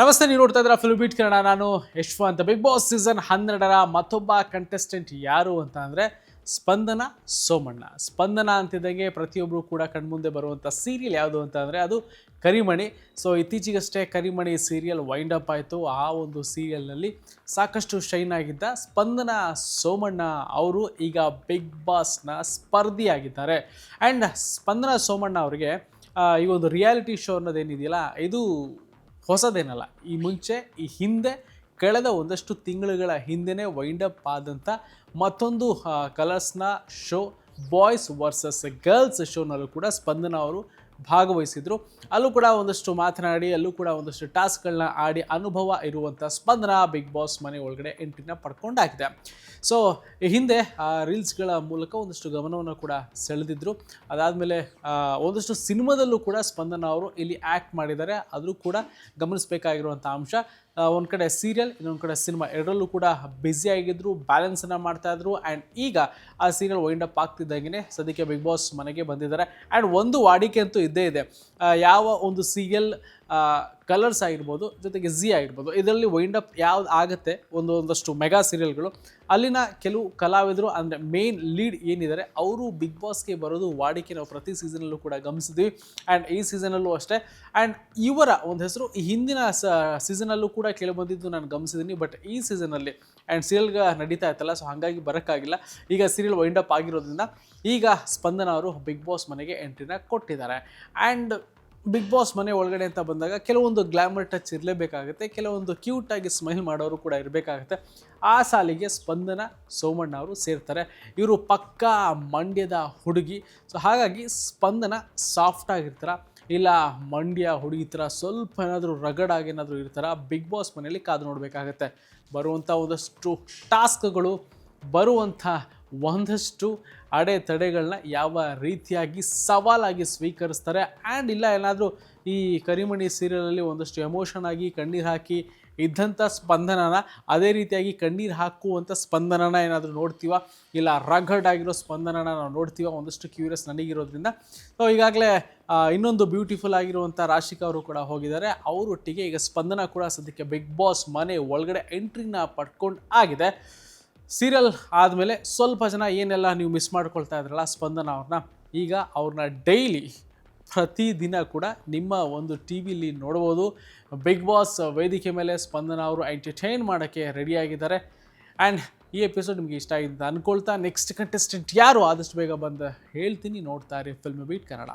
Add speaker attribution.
Speaker 1: ನಮಸ್ತೆ, ನೀವು ನೋಡ್ತಾ ಇದ್ದೀರಾ ಫಿಲ್ಮ್ ಬೀಟ್ ಕನ್ನಡ ನಾನು ಅಂತ. ಬಿಗ್ ಬಾಸ್ ಸೀಸನ್ ಹನ್ನೆರಡರ ಮತ್ತೊಬ್ಬ ಕಂಟೆಸ್ಟೆಂಟ್ ಯಾರು ಅಂತ ಅಂದರೆ ಸ್ಪಂದನ ಸೋಮಣ್ಣ. ಸ್ಪಂದನ ಅಂತಿದ್ದಂಗೆ ಪ್ರತಿಯೊಬ್ಬರು ಕೂಡ ಕಣ್ಮುಂದೆ ಬರುವಂಥ ಸೀರಿಯಲ್ ಯಾವುದು ಅಂತ ಅಂದರೆ ಅದು ಕರಿಮಣಿ. ಸೊ ಇತ್ತೀಚೆಗಷ್ಟೇ ಕರಿಮಣಿ ಸೀರಿಯಲ್ ವೈಂಡ್ ಅಪ್ ಆಯಿತು. ಆ ಒಂದು ಸೀರಿಯಲ್ನಲ್ಲಿ ಸಾಕಷ್ಟು ಶೈನ್ ಆಗಿದ್ದ ಸ್ಪಂದನ ಸೋಮಣ್ಣ ಅವರು ಈಗ ಬಿಗ್ ಬಾಸ್ನ ಸ್ಪರ್ಧಿಯಾಗಿದ್ದಾರೆ. ಆ್ಯಂಡ್ ಸ್ಪಂದನ ಸೋಮಣ್ಣ ಅವರಿಗೆ ಈ ಒಂದು ರಿಯಾಲಿಟಿ ಶೋ ಅನ್ನೋದೇನಿದೆಯಲ್ಲ ಇದು ಹೊಸದೇನಲ್ಲ, ಈ ಮುಂಚೆ, ಈ ಹಿಂದೆ, ಕಳೆದ ಒಂದಷ್ಟು ತಿಂಗಳುಗಳ ಹಿಂದೆನೇ ವೈಂಡ್ ಅಪ್ ಆದಂಥ ಮತ್ತೊಂದು ಕಲರ್ಸ್ನ ಶೋ ಬಾಯ್ಸ್ ವರ್ಸಸ್ ಗರ್ಲ್ಸ್ ಶೋನಲ್ಲೂ ಕೂಡ ಸ್ಪಂದನ ಅವರು ಭಾಗವಹಿಸಿದರು. ಅಲ್ಲೂ ಕೂಡ ಒಂದಷ್ಟು ಮಾತನಾಡಿ, ಅಲ್ಲೂ ಕೂಡ ಒಂದಷ್ಟು ಟಾಸ್ಕ್ಗಳನ್ನ ಆಡಿ ಅನುಭವ ಇರುವಂಥ ಸ್ಪಂದನ ಬಿಗ್ ಬಾಸ್ ಮನೆ ಒಳಗಡೆ ಎಂಟ್ರಿನ ಪಡ್ಕೊಂಡಾಗಿದೆ. ಸೊ ಹಿಂದೆ, ಆ, ರೀಲ್ಸ್ಗಳ ಮೂಲಕ ಒಂದಷ್ಟು ಗಮನವನ್ನು ಕೂಡ ಸೆಳೆದಿದ್ರು. ಅದಾದಮೇಲೆ ಒಂದಷ್ಟು ಸಿನಿಮಾದಲ್ಲೂ ಕೂಡ ಸ್ಪಂದನ ಅವರು ಇಲ್ಲಿ ಆ್ಯಕ್ಟ್ ಮಾಡಿದ್ದಾರೆ. ಆದರೂ ಕೂಡ ಗಮನಿಸಬೇಕಾಗಿರುವಂಥ ಅಂಶ. ಒಂದು ಕಡೆ ಸೀರಿಯಲ್ ಇನ್ನೊಂದು ಕಡೆ ಸಿನಿಮಾ ಎರಡರಲ್ಲೂ ಕೂಡ ಬ್ಯುಸಿ ಆಗಿದ್ರು ಬ್ಯಾಲೆನ್ಸನ್ನು ಮಾಡ್ತಾಯಿದ್ರು ಆ್ಯಂಡ್ ಈಗ ಆ ಸೀರಿಯಲ್ ವೈಂಡ್ ಅಪ್ ಆಗ್ತಿದ್ದಂಗೆ ಸದ್ಯಕ್ಕೆ ಬಿಗ್ ಬಾಸ್ ಮನೆಗೆ ಬಂದಿದ್ದಾರೆ. ಆ್ಯಂಡ್ ಒಂದು ವಾಡಿಕೆ ಅಂತೂ ಇದ್ದೇ ಇದೆ. ಯಾವ ಒಂದು ಸೀರಿಯಲ್ ಕಲರ್ಸ್ ಆಗಿರ್ಬೋದು, ಜೊತೆಗೆ ಝಿ ಆಗಿರ್ಬೋದು. ಇದರಲ್ಲಿ ವೈಂಡ್ ಅಪ್ ಯಾವ್ದು ಆಗುತ್ತೆ? ಒಂದು ಒಂದಷ್ಟು ಮೆಗಾ ಸೀರಿಯಲ್ಗಳು ಅಲ್ಲಿನ ಕೆಲವು ಕಲಾವಿದರು ಅಂದರೆ ಮೇನ್ ಲೀಡ್ ಏನಿದ್ದಾರೆ ಅವರು ಬಿಗ್ ಬಾಸ್ಗೆ ಬರೋದು ವಾಡಿಕೆ. ನಾವು ಪ್ರತಿ ಸೀಸನಲ್ಲೂ ಕೂಡ ಗಮನಿಸಿದ್ವಿ. ಆ್ಯಂಡ್ ಈ ಸೀಸನಲ್ಲೂ ಅಷ್ಟೇ. ಆ್ಯಂಡ್ ಇವರ ಒಂದು ಹೆಸರು, ಈ ಹಿಂದಿನ ಸ ಸೀಸನಲ್ಲೂ ಕೂಡ ಕೇಳಿಬಂದಿದ್ದು ನಾನು ಗಮನಿಸಿದ್ದೀನಿ ಬಟ್ ಈ ಸೀಸನಲ್ಲಿ ಆ್ಯಂಡ್ ಸೀರಿಯಲ್ಗೆ ನಡೀತಾ ಇತ್ತಲ್ಲ ಸೊ ಹಾಗಾಗಿ ಬರೋಕ್ಕಾಗಿಲ್ಲ. ಈಗ ಸೀರಿಯಲ್ ವೈಂಡ್ ಅಪ್ ಆಗಿರೋದ್ರಿಂದ, ಈಗ ಸ್ಪಂದನ ಅವರು ಬಿಗ್ ಬಾಸ್ ಮನೆಗೆ ಎಂಟ್ರಿನ ಕೊಟ್ಟಿದ್ದಾರೆ. ಆ್ಯಂಡ್ ಬಿಗ್ ಬಾಸ್ ಮನೆ ಒಳಗಡೆ ಅಂತ ಬಂದಾಗ ಕೆಲವೊಂದು ಗ್ಲಾಮರ್ ಟಚ್ ಇರಲೇಬೇಕಾಗುತ್ತೆ, ಕೆಲವೊಂದು ಕ್ಯೂಟಾಗಿ ಸ್ಮೈಲ್ ಮಾಡೋರು ಕೂಡ ಇರಬೇಕಾಗುತ್ತೆ. ಆ ಸಾಲಿಗೆ ಸ್ಪಂದನ ಸೋಮಣ್ಣ ಅವರು ಸೇರ್ತಾರೆ. ಇವರು ಪಕ್ಕಾ ಮಂಡ್ಯದ ಹುಡುಗಿ. ಸೊ ಹಾಗಾಗಿ ಸ್ಪಂದನ ಸಾಫ್ಟ್ ಆಗಿರ್ತಾರ. ಇಲ್ಲ ಮಂಡ್ಯ ಹುಡುಗಿ ಥರ ಸ್ವಲ್ಪ ಏನಾದರೂ ರಗಡಾಗಿ ಏನಾದರೂ ಇರ್ತಾರ ಬಿಗ್ ಬಾಸ್ ಮನೆಯಲ್ಲಿ ಕಾದು ನೋಡಬೇಕಾಗತ್ತೆ. ಬರುವಂಥ ಒಂದಷ್ಟು ಟಾಸ್ಕ್ಗಳು ಬರುವಂಥ ಒಂದಷ್ಟು ಅಡೆತಡೆಗಳನ್ನ ಯಾವ ರೀತಿಯಾಗಿ ಸವಾಲಾಗಿ ಸ್ವೀಕರಿಸ್ತಾರೆ. ಆ್ಯಂಡ್ ಇಲ್ಲ ಏನಾದರೂ ಈ ಕರಿಮಣಿ ಸೀರಿಯಲಲ್ಲಿ ಒಂದಷ್ಟು ಎಮೋಷನ್ ಆಗಿ ಕಣ್ಣೀರು ಹಾಕಿ ಇದ್ದಂಥ ಸ್ಪಂದನನ, ಅದೇ ರೀತಿಯಾಗಿ ಕಣ್ಣೀರು ಹಾಕುವಂಥ ಸ್ಪಂದನನ ಏನಾದರೂ ನೋಡ್ತೀವ? ಇಲ್ಲ ರಗಡ್ ಆಗಿರೋ ಸ್ಪಂದನನ ನಾವು ನೋಡ್ತೀವ? ಒಂದಷ್ಟು ಕ್ಯೂರಿಯಸ್ ನನಗಿರೋದ್ರಿಂದ. ಸೊ ಈಗಾಗಲೇ ಇನ್ನೊಂದು ಬ್ಯೂಟಿಫುಲ್ ಆಗಿರುವಂಥ ರಾಶಿಕಾ ಅವರು ಕೂಡ ಹೋಗಿದ್ದಾರೆ. ಅವರೊಟ್ಟಿಗೆ ಈಗ ಸ್ಪಂದನ ಕೂಡ ಸದ್ಯಕ್ಕೆ ಬಿಗ್ ಬಾಸ್ ಮನೆ ಒಳಗಡೆ ಎಂಟ್ರಿನ ಪಡ್ಕೊಂಡು ಆಗಿದೆ. ಸೀರಿಯಲ್ ಆದಮೇಲೆ ಸ್ವಲ್ಪ ಜನ ಏನೆಲ್ಲ ನೀವು ಮಿಸ್ ಮಾಡ್ಕೊಳ್ತಾ ಇದ್ರಲ್ಲ ಸ್ಪಂದನ ಅವ್ರನ್ನ, ಈಗ ಅವ್ರನ್ನ ಡೈಲಿ ಪ್ರತಿದಿನ ಕೂಡ ನಿಮ್ಮ ಒಂದು ಟಿ ವಿಲಿ ನೋಡ್ಬೋದು. ಬಿಗ್ ಬಾಸ್ ವೇದಿಕೆ ಮೇಲೆ ಸ್ಪಂದನ ಅವರು ಎಂಟರ್ಟೈನ್ ಮಾಡೋಕ್ಕೆ ರೆಡಿಯಾಗಿದ್ದಾರೆ ಆ್ಯಂಡ್ ಈ ಎಪಿಸೋಡ್ ನಿಮಗೆ ಇಷ್ಟ ಆಗಿದೆ ಅಂದ್ಕೊಳ್ತಾ ನೆಕ್ಸ್ಟ್ ಕಂಟೆಸ್ಟೆಂಟ್ ಯಾರು? ಆದಷ್ಟು ಬೇಗ ಬಂದು ಹೇಳ್ತೀನಿ, ನೋಡ್ತಾ ಇರಿ ಫಿಲ್ಮ್ ಬೀಟ್ ಕನ್ನಡ